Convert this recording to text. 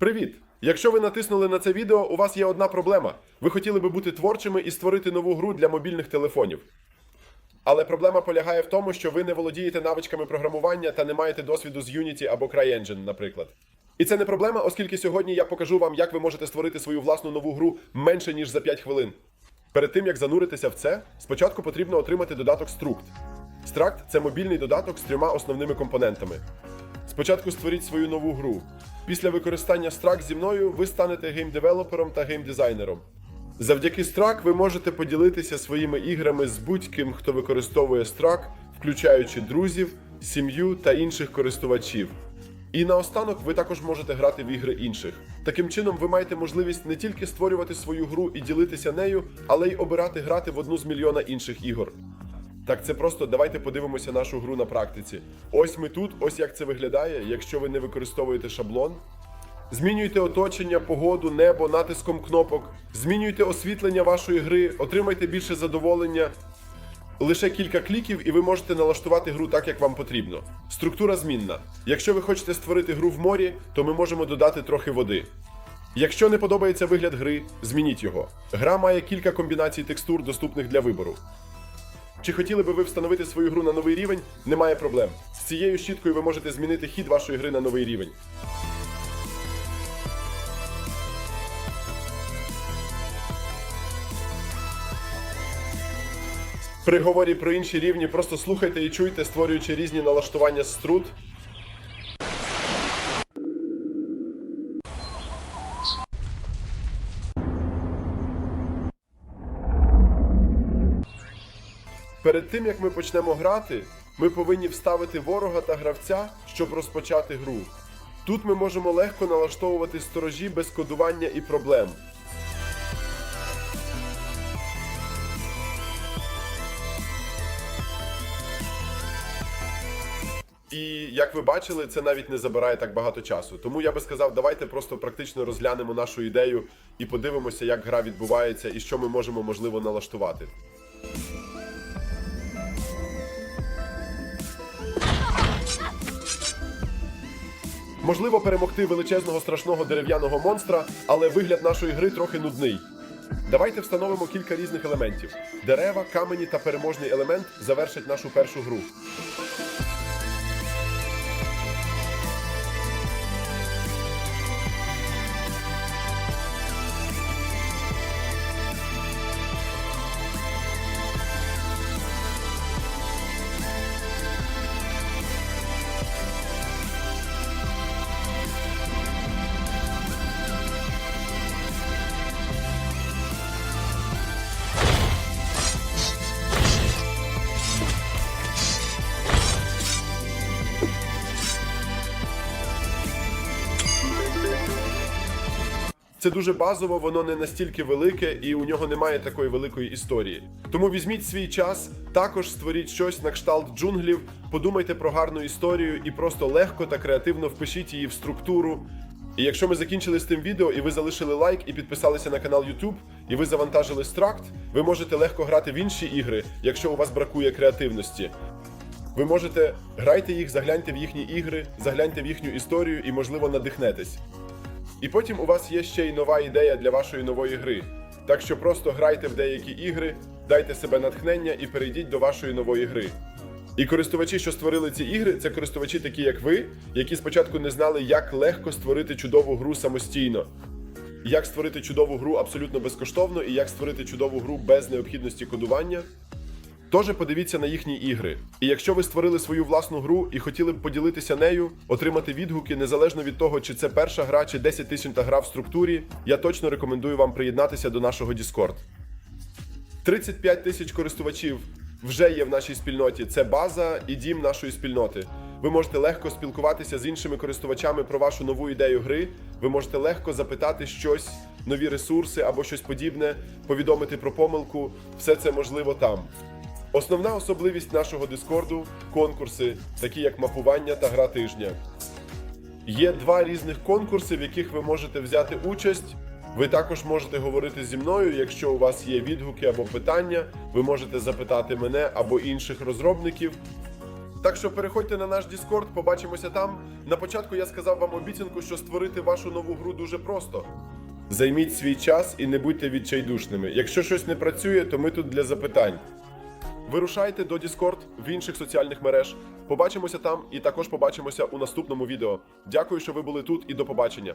Привіт! Якщо ви натиснули на це відео, у вас є одна проблема. Ви хотіли би бути творчими і створити нову гру для мобільних телефонів. Але проблема полягає в тому, що ви не володієте навичками програмування та не маєте досвіду з Unity або CryEngine, наприклад. І це не проблема, оскільки сьогодні я покажу вам, як ви можете створити свою власну нову гру менше ніж за 5 хвилин. Перед тим як зануритися в це, спочатку потрібно отримати додаток Struct. Struct – це мобільний додаток з трьома основними компонентами. Спочатку створіть свою нову гру. Після використання Struct зі мною ви станете геймдевелопером та геймдизайнером. Завдяки Struct ви можете поділитися своїми іграми з будь-ким, хто використовує Struct, включаючи друзів, сім'ю та інших користувачів. І наостанок ви також можете грати в ігри інших. Таким чином, ви маєте можливість не тільки створювати свою гру і ділитися нею, але й обирати грати в одну з мільйона інших ігор. Так це просто давайте подивимося нашу гру на практиці. Ось ми тут, ось як це виглядає, якщо ви не використовуєте шаблон. Змінюйте оточення, погоду, небо натиском кнопок. Змінюйте освітлення вашої гри, отримайте більше задоволення. Лише кілька кліків, і ви можете налаштувати гру так, як вам потрібно. Структура змінна. Якщо ви хочете створити гру в морі, то ми можемо додати трохи води. Якщо не подобається вигляд гри, змініть його. Гра має кілька комбінацій текстур, доступних для вибору. Чи хотіли би ви встановити свою гру на новий рівень? Немає проблем. З цією щіткою ви можете змінити хід вашої гри на новий рівень. При говорі про інші рівні просто слухайте і чуйте, створюючи різні налаштування струт. Перед тим як ми почнемо грати, ми повинні вставити ворога та гравця, щоб розпочати гру. Тут ми можемо легко налаштовувати сторожі без кодування і проблем. І як ви бачили, це навіть не забирає так багато часу. Тому я би сказав, давайте просто практично розглянемо нашу ідею і подивимося, як гра відбувається і що ми можемо можливо налаштувати. Можливо перемогти величезного страшного дерев'яного монстра, але вигляд нашої гри трохи нудний. Давайте встановимо кілька різних елементів: дерева, камені та переможний елемент завершать нашу першу гру. Це дуже базово, воно не настільки велике і у нього немає такої великої історії. Тому візьміть свій час, також створіть щось на кшталт джунглів, подумайте про гарну історію і просто легко та креативно впишіть її в структуру. І якщо ми закінчили з тим відео, і ви залишили лайк і підписалися на канал YouTube, і ви завантажили Struct, ви можете легко грати в інші ігри, якщо у вас бракує креативності. Ви можете грайте їх, загляньте в їхні ігри, загляньте в їхню історію і, можливо, надихнетесь. І потім у вас є ще й нова ідея для вашої нової гри. Так що просто грайте в деякі ігри, дайте себе натхнення і перейдіть до вашої нової гри. І користувачі, що створили ці ігри, це користувачі такі, як ви, які спочатку не знали, як легко створити чудову гру самостійно. Як створити чудову гру абсолютно безкоштовно і як створити чудову гру без необхідності кодування. Тож подивіться на їхні ігри. І якщо ви створили свою власну гру і хотіли б поділитися нею, отримати відгуки незалежно від того, чи це перша гра, чи 10 тисячна гра в структурі, я точно рекомендую вам приєднатися до нашого Discord. 35 тисяч користувачів вже є в нашій спільноті. Це база і дім нашої спільноти. Ви можете легко спілкуватися з іншими користувачами про вашу нову ідею гри. Ви можете легко запитати щось, нові ресурси або щось подібне, повідомити про помилку. Все це можливо там. Основна особливість нашого Дискорду конкурси, такі як мапування та гра тижня. Є два різних конкурси, в яких ви можете взяти участь. Ви також можете говорити зі мною, якщо у вас є відгуки або питання, ви можете запитати мене або інших розробників. Так що переходьте на наш Discord, побачимося там. На початку я сказав вам обіцянку, що створити вашу нову гру дуже просто. Займіть свій час і не будьте відчайдушними. Якщо щось не працює, то ми тут для запитань. Вирушайте до Discord в інших соціальних мереж. Побачимося там і також побачимося у наступному відео. Дякую, що ви були тут, і до побачення.